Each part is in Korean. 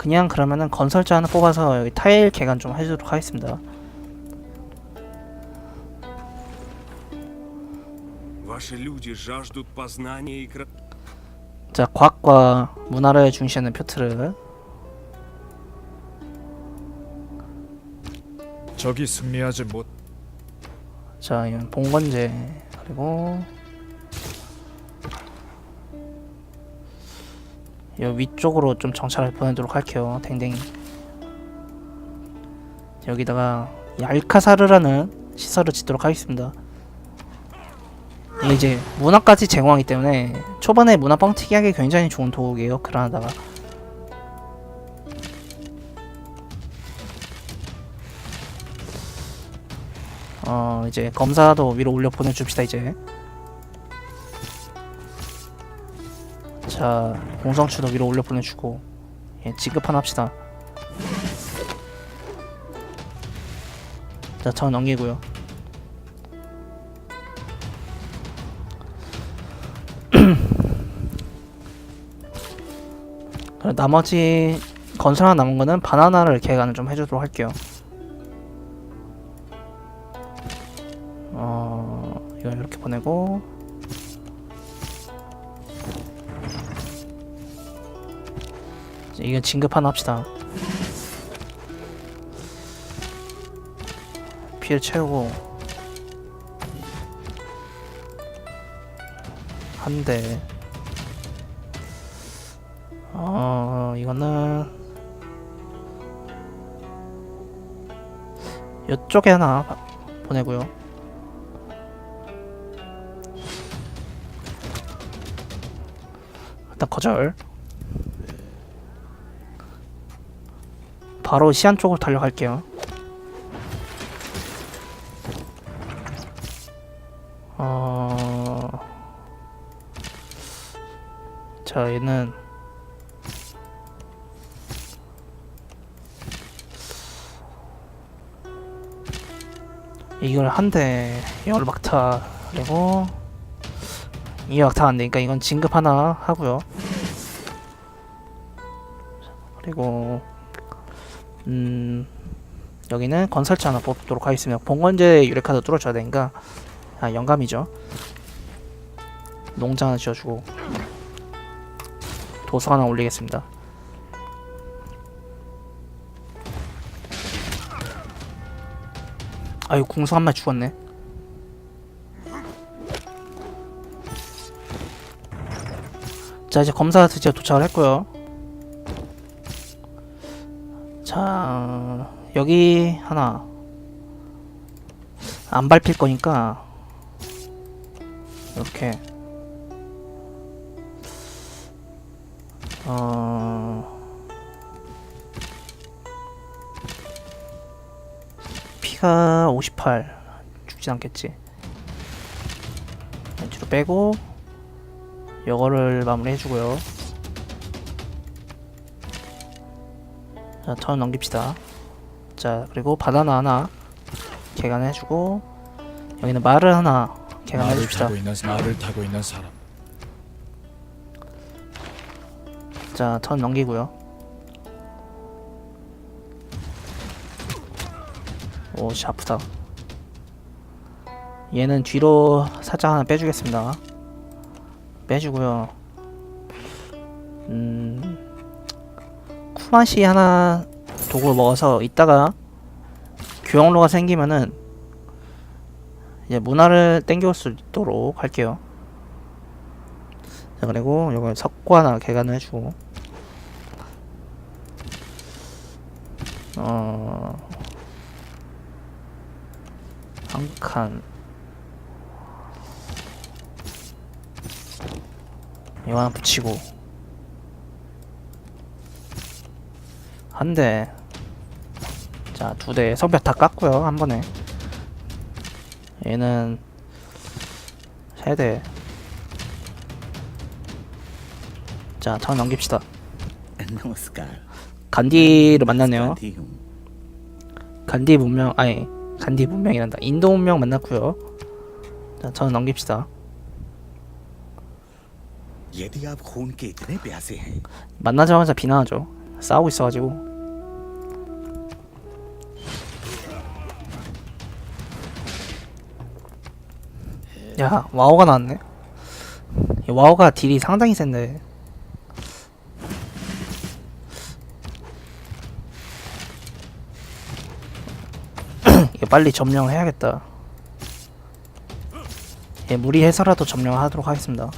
그냥 그러면은 건설자 하나 뽑아서 여기 타일 개간 좀 해주도록 하겠습니다. 자, 과학과 문화를 중시하는 표트르. 적이 승리하지 못. 자, 이건 봉건제 그리고 이 위쪽으로 좀 정찰을 보내도록 할게요. 댕댕이 여기다가 이 알카사르라는 시설을 짓도록 하겠습니다. 이제 문화까지 제공하기 때문에 초반에 문화 뻥튀기 하기 굉장히 좋은 도구예요. 그라나다가 어 이제 검사도 위로 올려 보내줍시다 이제 자 공성추도 위로 올려 보내주고 예 하나 합시다. 자저 넘기고요. 그럼 나머지 건설 하나 남은 거는 바나나를 계획안을 좀 해주도록 할게요. 어 이건 이렇게 보내고 이건 진급 하나 합시다. 피를 채우고 한대. 어 이거는 이쪽에 하나 보내고요. 일단 거절 바로 시안 쪽으로 달려갈게요 어... 자 얘는 이걸 한대 열박타 그리고 이 막타 안 되니까 이건 진급 하나 하고요. 그리고 음 여기는 건설자 하나 뽑도록 하겠습니다. 봉건제 유레카드 뚫어줘야 되니까 아 영감이죠. 농장 하나 지어주고 도서 하나 올리겠습니다. 아유 궁수 한 마리 죽었네. 자 이제 검사 드디어 도착을 했고요. 여기 하나 안 밟힐 거니까 이렇게. 어 피가 58 죽진 않겠지? 뒤로 빼고 요거를 마무리 해주고요. 자, 턴 넘깁시다 자 그리고 바나나 하나 개간해주고 여기는 말을 하나 말을 개간해줍시다 타고 있는 말을 타고 있는 사람 자, 턴 넘기고요. 오, 씨 아프다. 얘는 뒤로 살짝 하나 빼주겠습니다. 빼주고요. 음, 쿠마시 하나 도구 먹어서 이따가 교역로가 생기면은 이제 문화를 땡겨올 수 있도록 할게요. 자, 그리고 요거 석고 하나 개간을 해주고 어... 한 칸. 이거 하나 붙이고. 한 대. 자, 두 대 석별 다 깠고요. 한 번에. 얘는 세 대. 자, 턴 넘깁시다. 간디를 만났네요. 간디 문명 아니 간디 문명이란다. 인도 문명 만났고요. 자, 턴 넘깁시다. 만나자마자 비난하죠. 싸우고 있어가지고 야 와우가 나왔네. 이 와우가 딜이 상당히 센데. 이거 빨리 점령을 해야겠다. 예, 무리해서라도 점령하도록 하겠습니다.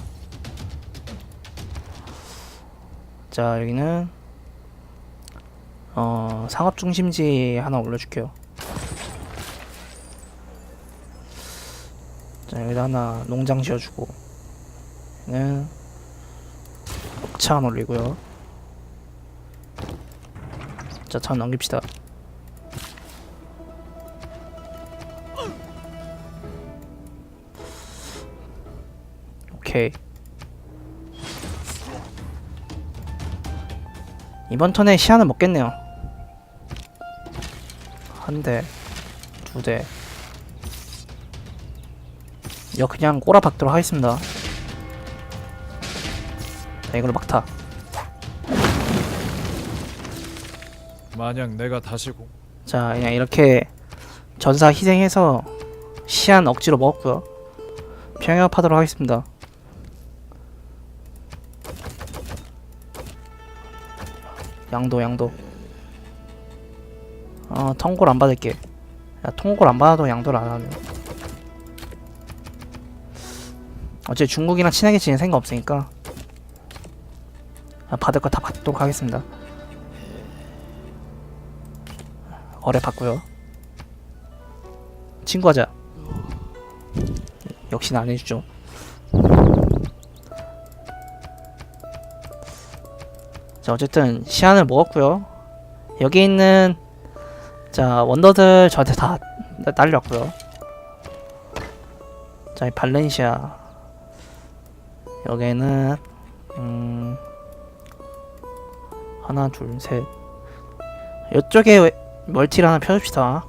자 여기는 어 상업 중심지 하나 올려줄게요 자 여기다 하나 농장 지어주고. 얘는 녹차 하나 올리고요. 자차 넘깁시다. 오케이. 이번 턴에 시야는 먹겠네요. 한 대, 두 대. 이거 그냥 꼬라박도록 하겠습니다. 자, 이걸로 막타. 만약 내가 다시고 자, 그냥 이렇게 전사 희생해서 시안 억지로 먹었고요. 평형하도록 하겠습니다. 양도 양도. 어 통골 안 받을게. 야 통골 안 받아도 양도를 안 하네. 어째 중국이랑 친하게 지낼 생각 없으니까 아, 받을 거 다 받도록 하겠습니다. 거래 받고요. 친구하자. 역시나 안 해주죠. 자 어쨌든 시안을 먹었고요. 여기 있는 자 원더들 저한테 다 나- 날렸고요. 자 이 발렌시아 여기에는 음 하나 둘셋 이쪽에 왜- 멀티를 하나 펴줍시다.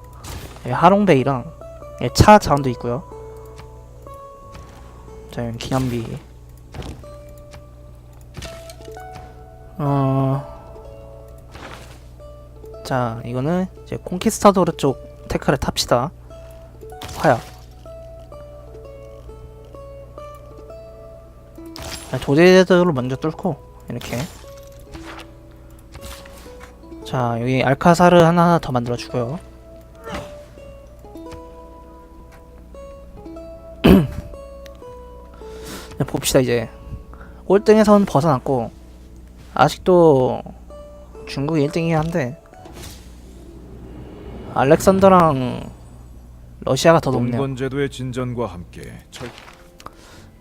여기 하롱베이랑 여기 차 자원도 있고요. 자 여기 기념비 어. 자, 이거는 이제 콘키스타도르 쪽 테크를 탑시다. 화약. 도제들을 먼저 뚫고 이렇게. 자, 여기 알카사르 하나 더 만들어 주고요. 자, 봅시다 이제 꼴등에선 벗어났고 아직도 중국이 1등이긴 한데 알렉산더랑 러시아가 더 높네요. 동건 제도의 진전과 함께 철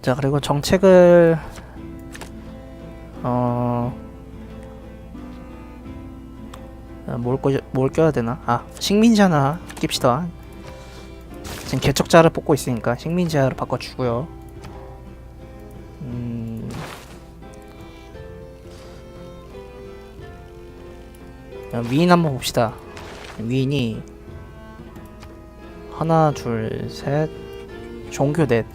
자 그리고 정책을 어... 어, 뭘, 거, 뭘 껴야 되나? 아 식민지 하나 낍시다. 지금 개척자를 뽑고 있으니까 식민지하로 바꿔주고요. 음... 자, 위인 한번 봅시다. 위인이 하나 둘 셋. 종교 넷.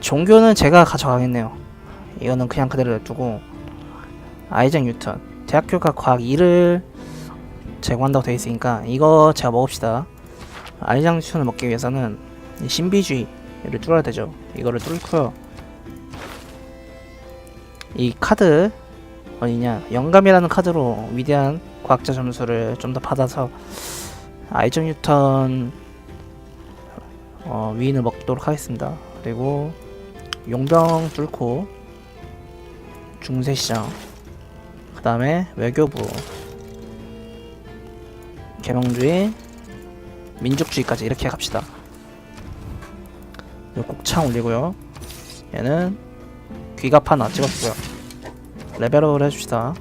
종교는 제가 가져가겠네요. 이거는 그냥 그대로 냅두고 아이작 뉴턴 대학교가 과학 2를 제공한다고 되어 있으니까 이거 제가 먹읍시다. 아이작 뉴턴을 먹기 위해서는 이 신비주의를 뚫어야 되죠. 이거를 뚫고요. 이 카드 어디냐 영감이라는 카드로 위대한 과학자 점수를 좀 더 받아서 아이작 뉴턴 어, 위인을 먹도록 하겠습니다. 그리고 용병 뚫고 중세시장. 그 다음에 외교부. 개명주의 민족주의까지 이렇게 갑시다. 곡창 올리고요. 얘는 귀갑 하나 찍었고요. 레벨업을 해줍시다.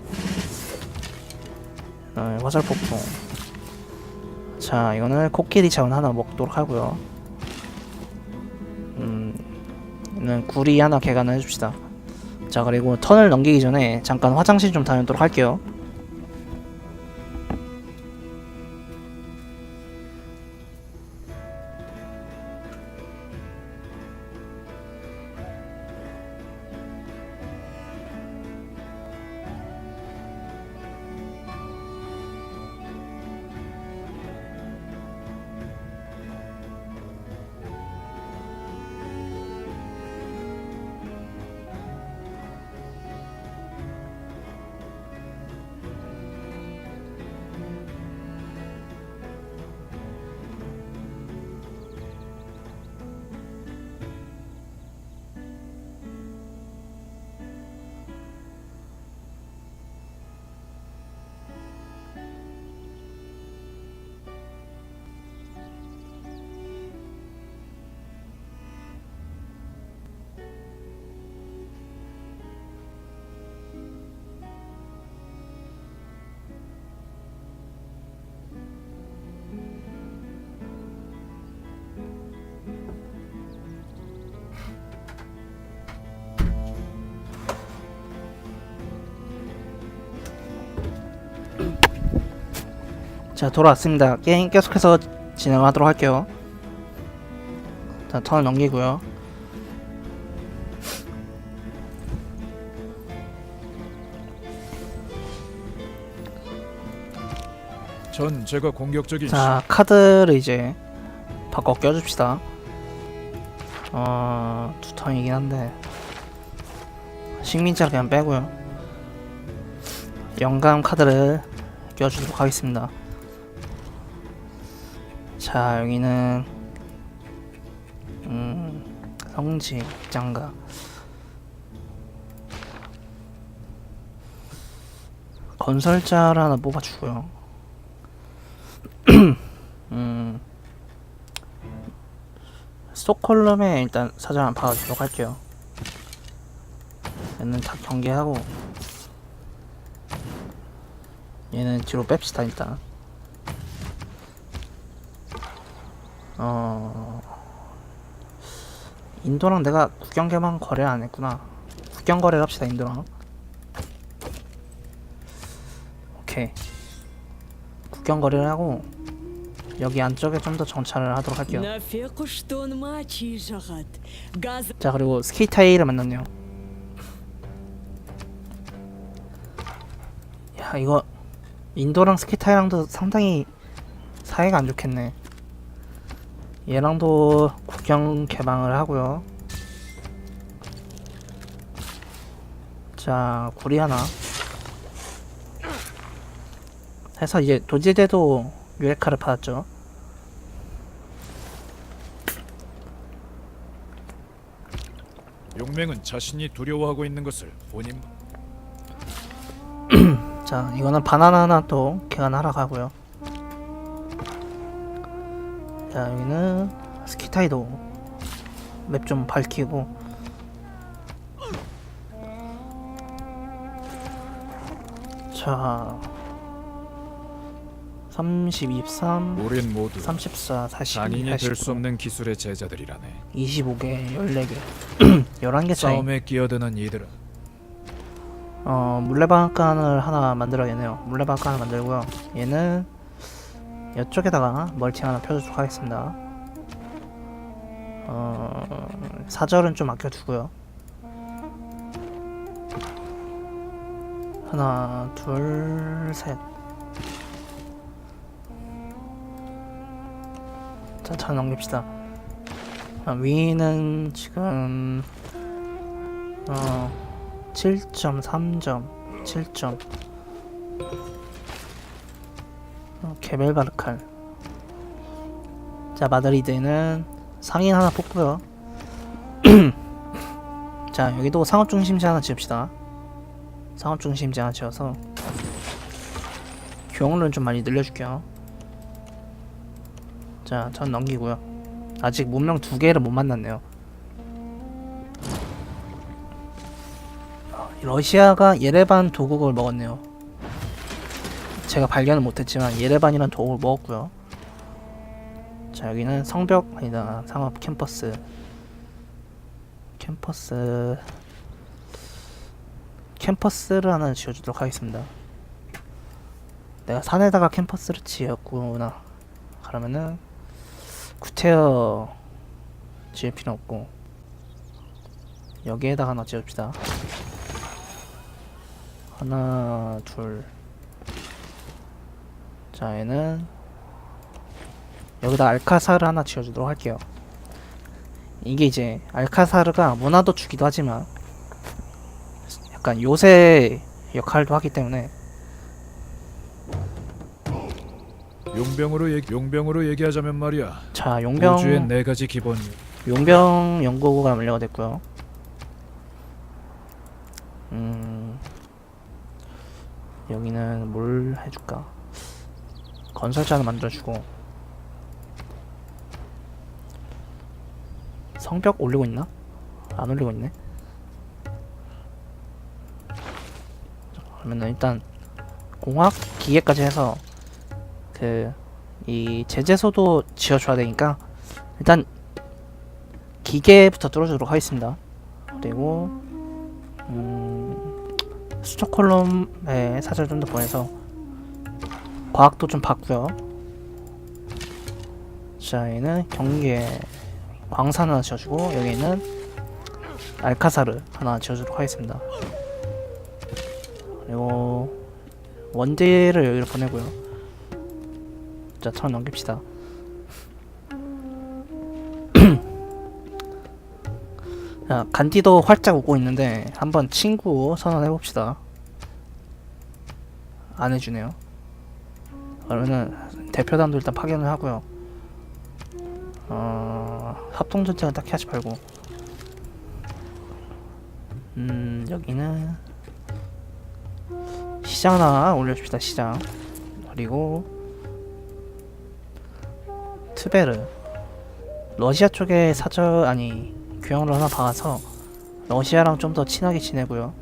어, 화살 폭풍. 자 이거는 코끼리 자원 하나 먹도록 하고요. 음는 구리 하나 개간을 해줍시다. 자 그리고 턴을 넘기기 전에 잠깐 화장실 좀 다녀오도록 할게요. 자 돌아왔습니다. 게임 계속해서 진행하도록 할게요. 자 턴을 넘기고요. 전 제가 공격적인 자 카드를 이제 바꿔 껴줍시다. 어 두 턴이긴 한데 식민자 그냥 빼고요. 영감 카드를 껴주도록 하겠습니다. 자 여기는 음 성지 장가 건설자를 하나 뽑아주고요. 음 스톡홀름에 일단 사전 한 봐주도록 할게요. 얘는 다 경계하고 얘는 뒤로 뺍시다 일단. 어 인도랑 내가 국경개방 거래 안 했구나. 국경 거래를 합시다 인도랑. 오케이. 국경 거래를 하고 여기 안쪽에 좀 더 정찰을 하도록 할게요. 자 그리고 스케이타이를 만났네요. 야 이거 인도랑 스케이타이랑도 상당히 사이가 안 좋겠네. 얘랑도 국경 개방을 하고요. 자 구리 하나 해서 이제 도지대도 유레카를 받았죠. 용맹은 자신이 두려워하고 있는 것을 본인 자 이거는 바나나 하나 또 개간하러 가고요 자 여기는 스키타이도 맵 좀 밝히고. 자 30, 23, 우린 모두 34, 42, 장인이 될수 89, 없는 기술의 제자들이라네. 25개, 14개 11개 차이. 싸움에 끼어드는 이들은 어 물레방앗간을 하나 만들어야겠네요. 물레방앗간 하나 만들고요. 얘는 이쪽에다가 멀티 하나 펴주도록 하겠습니다. 어 사절은 좀 아껴두고요. 하나 둘 셋. 자, 잘 넘깁시다. 아, 위는 지금 어 7.3점 7점 어, 개벨 바르칼 자 마드리드는 상인 하나 뽑고요. 자 여기도 상업 중심지 하나 지읍시다. 상업 중심지 하나 지어서 교원을 좀 많이 늘려줄게요. 자 전 넘기고요. 아직 문명 두 개를 못 만났네요. 러시아가 예레반 도국을 먹었네요. 제가 발견은 못했지만 예레반이란 도국을 먹었고요. 자 여기는 성벽 아니다 상업 캠퍼스 캠퍼스 캠퍼스를 하나 지어주도록 하겠습니다. 내가 산에다가 캠퍼스를 지었구나. 그러면은 구테어 지을 필요 없고 여기에다가 하나 지읍시다. 하나 둘. 자 얘는 여기다 알카사르 하나 지어주도록 할게요. 이게 이제 알카사르가 문화도 주기도 하지만 약간 요새 역할도 하기 때문에 용병으로 얘기, 용병으로 얘기하자면 말이야. 자 용병 우주의 네 가지 기본 용병 연구가 완료가 됐고요. 음 여기는 뭘 해줄까? 건설자를 만들어주고 성벽 올리고 있나? 안 올리고 있네. 그러면 일단 공학 기계까지 해서 그 이 제재소도 지어줘야 되니까 일단 기계부터 뚫어주도록 하겠습니다. 그리고 음, 스톡홀름에 사절 좀 더 보내서 과학도 좀 봤고요. 자, 얘는 경계 광산 하나 지어주고 여기는 알카사르 하나 지어주도록 하겠습니다. 그리고 원딜을 여기로 보내고요. 자, 턴 넘깁시다. 자, 간디도 활짝 오고 있는데 한번 친구 선언해 봅시다. 안 해주네요. 그러면은 대표단도 일단 파견을 하고요. 어, 합동 전쟁은 딱히 하지 말고. 음, 여기는 시장 하나 올려줍시다. 시장. 그리고 트베르. 러시아 쪽에 사저 아니 교양로 하나 박아서 러시아랑 좀 더 친하게 지내고요.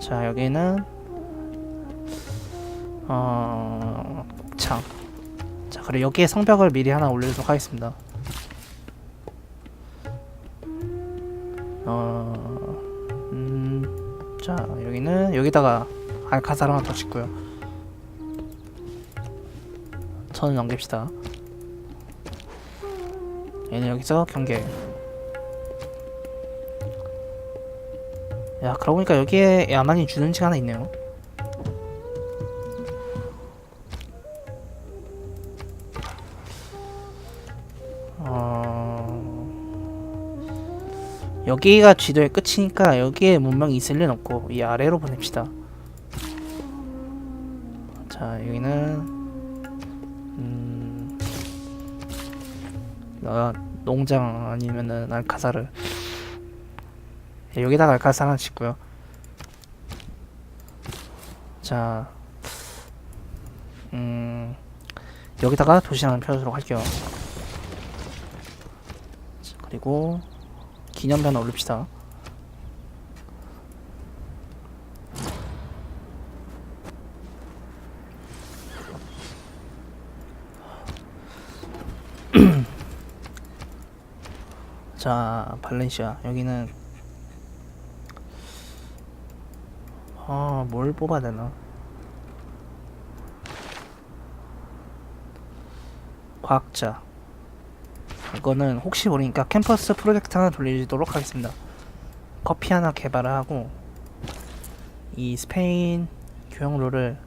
자 여기는 어곱 창. 자 그리고 여기에 성벽을 미리 하나 올리도록 하겠습니다. 어, 음, 자 여기는 여기다가 알카사를 하나 더 짓고요. 천을 넘깁시다. 얘는 여기서 경계. 야, 그러고 보니까 여기에 야만이 주는 집 하나 있네요. 여기가 쥐도의 끝이니까 여기에 문명이 있을 리는 없고 이 아래로 보냅시다. 자, 여기는 음... 아, 농장 아니면은 알카사를 예, 여기다가 알카사 하나 짓고요. 자, 음, 여기다가 도시 하나 펴도록 할게요. 자, 그리고 기념비 하나 올립시다. 자, 발렌시아 여기는 아, 뭘 뽑아야 되나? 과학자. 이거는 혹시 모르니까 캠퍼스 프로젝트 하나 돌리도록 하겠습니다. 커피 하나 개발을 하고 이 스페인 교역로를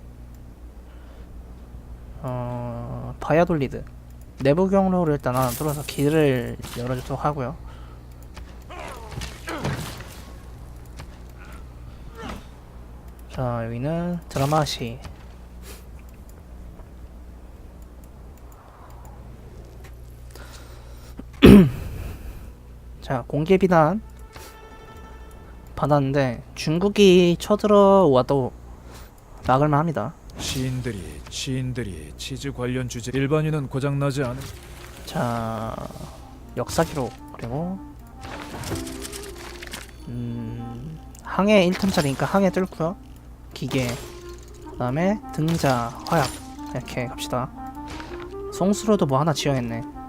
어 바야돌리드 내부 경로를 일단 하나 뚫어서 길을 열어주도록 하고요. 자 여기는 드라마시 자 공개 비난 받았는데 중국이 쳐들어 와도 막을만 합니다. 시인들이 시인들이 치즈 관련 주제 일반인은 고장 나지 않은. 자 역사 기록 그리고 음 항해 1템짜리니까 항해 뚫고요. 기계 그 다음에 등자 화약 이렇게 갑시다. 송수로도 뭐 하나 지어야겠네.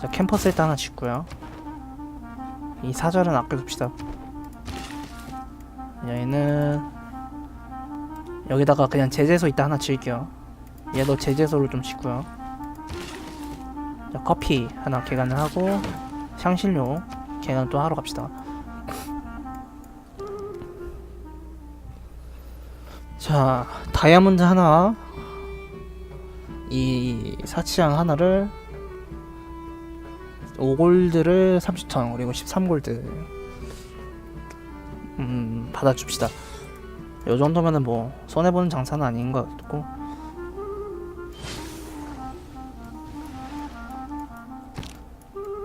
자 캠퍼스 일단 하나 짓고요 이 사절은 아껴둡시다. 얘는 여기다가 그냥 제재소 이따 하나 지을게요. 얘도 제재소를 좀 짓고요. 자, 커피 하나 개간을 하고 향신료 개간 또 하러 갑시다. 자, 다이아몬드 하나, 이 사치장 하나를 5골드를 30턴 그리고 13골드 음 받아줍시다. 요 정도면은 뭐 손해 보는 장사는 아닌 것 같고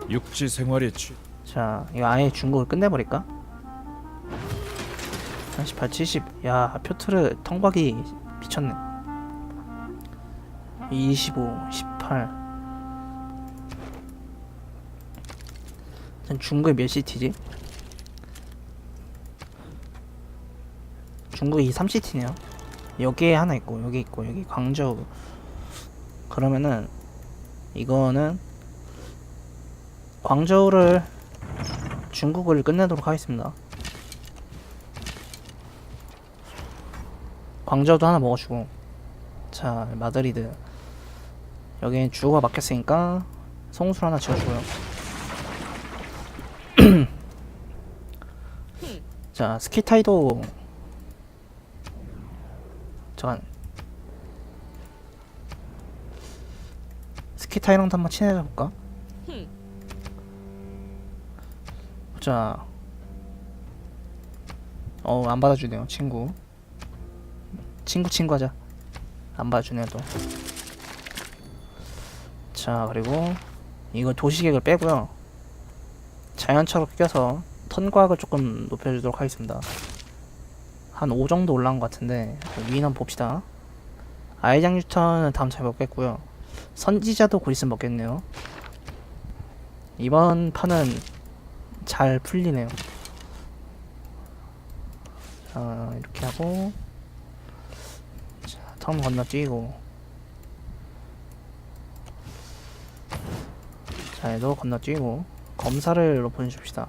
육지 생활이 취 자, 이거 아예 중국을 끝내버릴까? 38, 70. 야, 표트르 통박이 미쳤네. 25, 18. 전 중국이 몇 시티지? 중국이 3시티네요. 여기에 하나 있고, 여기 있고, 여기 광저우. 그러면은, 이거는, 광저우를 중국을 끝내도록 하겠습니다. 광저우도 하나 먹어주고 자 마드리드 여기엔 주호가 막혔으니까 성수를 하나 지어주고요 자 스키타이도 잠깐 스키타이랑도 한번 친해져 볼까? 자, 어 안 받아주네요 친구. 친구 친구 하자. 안 받아주네요 또. 자 그리고 이거 도시계획을 빼고요. 자연처럼 껴서 턴과학을 조금 높여주도록 하겠습니다. 한 5 정도 올라온 것 같은데 위인 한번 봅시다. 아이작 뉴턴은 다음 차에 먹겠고요. 선지자도 곧 있으면 먹겠네요. 이번 판은 잘 풀리네요. 자, 이렇게 하고 자, 턴 건너 뛰고 자, 얘도 건너 뛰고 검사를 보내줍시다.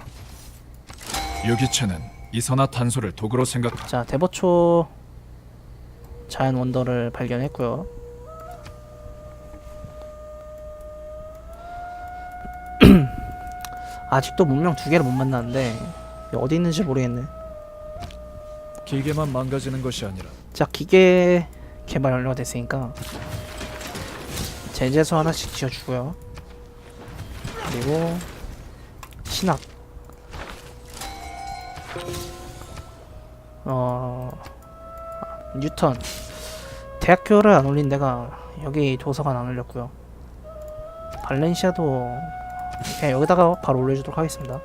유기체는 이산화탄소를 독으로 생각. 자, 대보초 자연 원더를 발견했고요. 아직도 문명 두 개를 못 만났는데 어디 있는지 모르겠네. 기계만 망가지는 것이 아니라 자, 기계 개발 완료가 됐으니까 제재소 하나씩 지어주고요. 그리고 신학. 어 아, 뉴턴. 대학교를 안 올린 데가 여기 도서관 안 올렸고요. 발렌시아도 그냥 여기다가 바로 올려주도록 하겠습니다.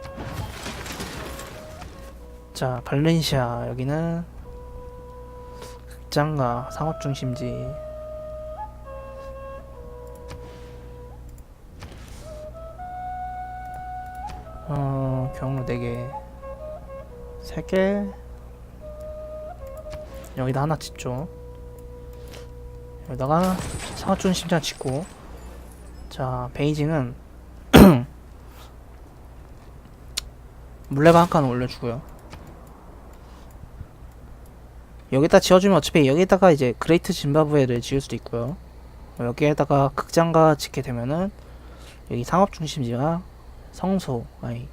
자, 발렌시아 여기는 극장가 상업중심지 어 경로 4개 3개. 여기다 하나 짓죠. 여기다가 상업중심지 하나 짓고. 자 베이징은 물레방 한칸 올려주고요. 여기다 지어주면 어차피 여기다가 이제 그레이트 짐바브웨를 지을 수도 있고요. 여기에다가 극장가 짓게 되면은 여기 상업 중심지가 성소 아니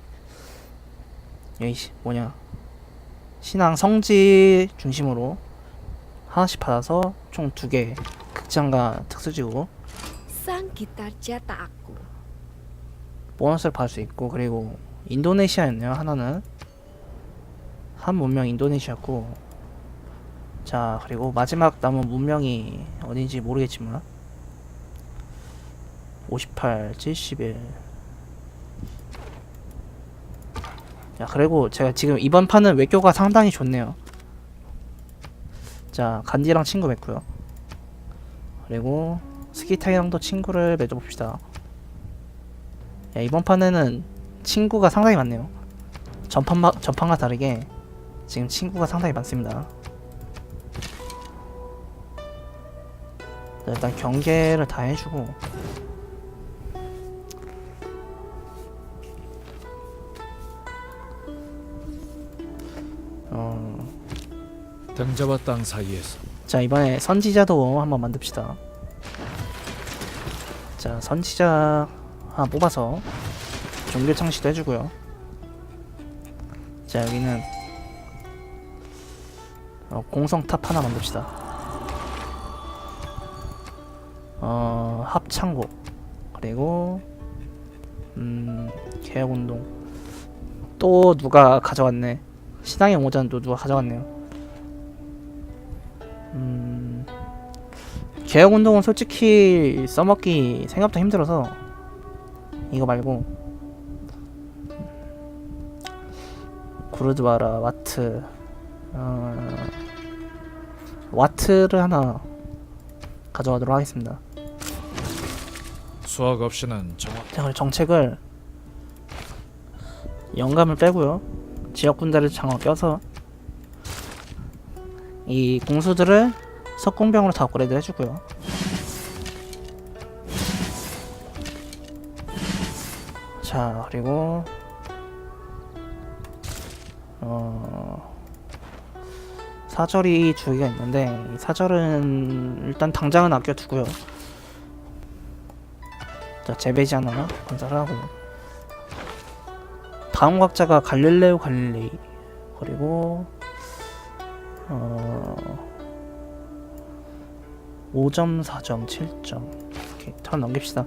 여기 시- 뭐냐 신앙 성지 중심으로 하나씩 받아서 총 두 개 극장가 특수지구. 보너스를 받을 수 있고 그리고 인도네시아였네요 하나는 한 문명 인도네시아고 자 그리고 마지막 남은 문명이 어딘지 모르겠지만 58, 71. 야 그리고 제가 지금 이번 판은 외교가 상당히 좋네요. 자 간디랑 친구 맺고요. 그리고 스키타이랑도 친구를 맺어봅시다. 야, 이번 판에는 친구가 상당히 많네요. 전판 마, 전판과 다르게 지금 친구가 상당히 많습니다. 자, 일단 경계를 다 해주고 등자와 땅 사이에서 자 이번에 선지자도 한번 만듭시다. 자 선지자 하나 뽑아서 종교 창시도 해주고요. 자 여기는 어, 공성탑 하나 만듭시다. 어 합창고 그리고 음 개혁운동 또 누가 가져왔네. 신앙의 오전도 누가 가져왔네요. 개혁 운동은 솔직히 써먹기 생각보다 힘들어서 이거 말고 구르드바라 와트 어, 와트를 하나 가져가도록 하겠습니다. 수학 없이는 정확. 자, 그리고 정책을 영감을 빼고요. 지역 군대를 장어 껴서 이 공수들을 석궁병으로 다 업그레이드 해주고요. 자, 그리고 어 사절이 두 개가 있는데 이 사절은 일단 당장은 아껴두고요. 자 재배지 하나 건설을 하고 다음 각자가 갈릴레오 갈릴레이 그리고 어 5점 4점 7점. 이렇게 턴 넘깁시다.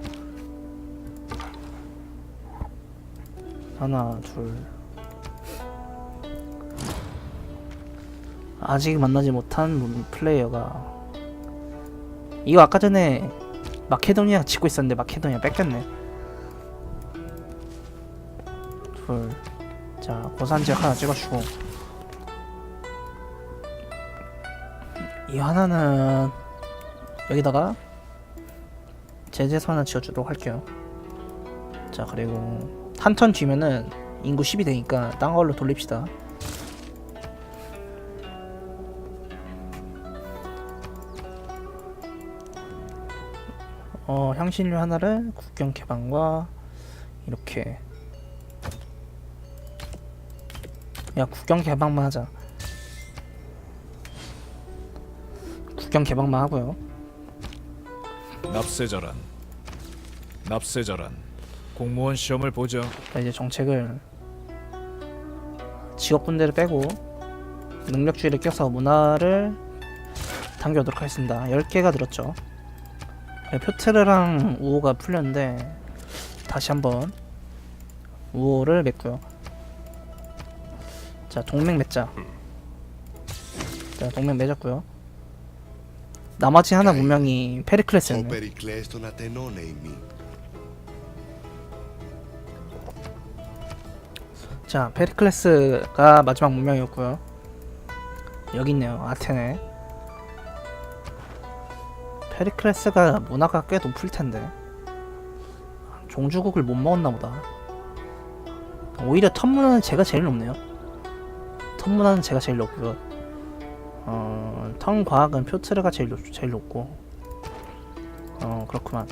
하나 둘. 아직 만나지 못한 문- 플레이어가. 이거 아까 전에 마케도니아 지고 있었는데 마케도니아 뺏겼네. 둘자 고산지역 하나 찍어주고. 이 하나는 여기다가 하나 지어주도록 할게요. 자 그리고 한 턴 뒤면은 인구 10이 되니까 딴 걸로 돌립시다. 어, 향신료 하나를 국경 개방과 이렇게. 야 국경 개방만 하자. 국경 개방만 하고요 납세자란 납세자란. 공무원 시험을 보죠. 자, 이제 정책을 직업군대를 빼고 능력주의를 껴서 문화를 당겨오도록 하겠습니다. 10개가 늘었죠. 네, 표트르랑 우호가 풀렸는데 다시 한번 우호를 맺고요. 자 동맹 맺자. 자 동맹 맺었고요 나머지 하나 문명이 페리클레스였네. 자, 페리클레스가 마지막 문명이었고요. 여기 있네요, 아테네. 페리클레스가 문화가 꽤 높을 텐데. 종주국을 못 먹었나 보다. 오히려 턴문화는 제가 제일 높네요. 턴문화는 제가 제일 높고요. 어, 턴 과학은 표트르가 제일, 높, 제일 높고. 어 그렇구만.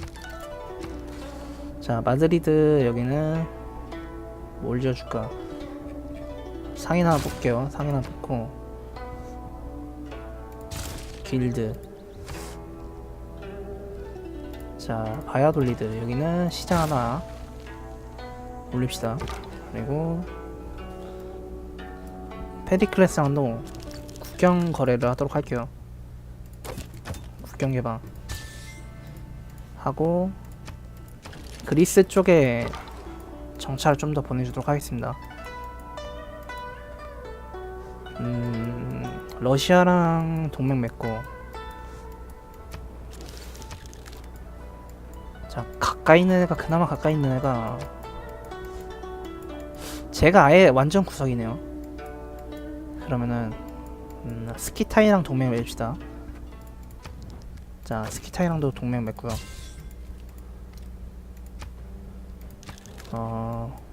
자 마드리드 여기는 뭘 지어줄까? 상인 하나 볼게요. 상인 하나 뽑고. 길드. 자 바야돌리드. 여기는 시장 하나 올립시다. 그리고 페디클래스랑도 국경 거래를 하도록 할게요. 국경 개방. 하고 그리스 쪽에 정찰을 좀 더 보내주도록 하겠습니다. 음, 러시아랑 동맹 맺고. 자 가까이 있는 애가 그나마 가까이 있는 애가 제가 아예 완전 구석이네요. 그러면은 음, 스키타이랑 동맹 맺읍시다 자 스키타이랑도 동맹 맺고요 어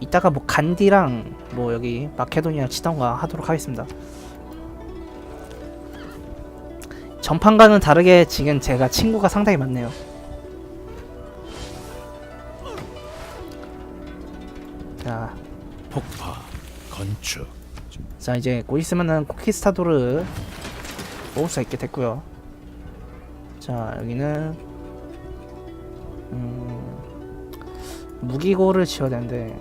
이따가 뭐 간디랑 뭐 여기 마케도니아 치던가 하도록 하겠습니다. 전판과는 다르게 지금 제가 친구가 상당히 많네요. 자 이제 곧 있으면은 코키스타도르 뽑을 수 있게 됐고요. 자 여기는 음, 무기고를 지어야 되는데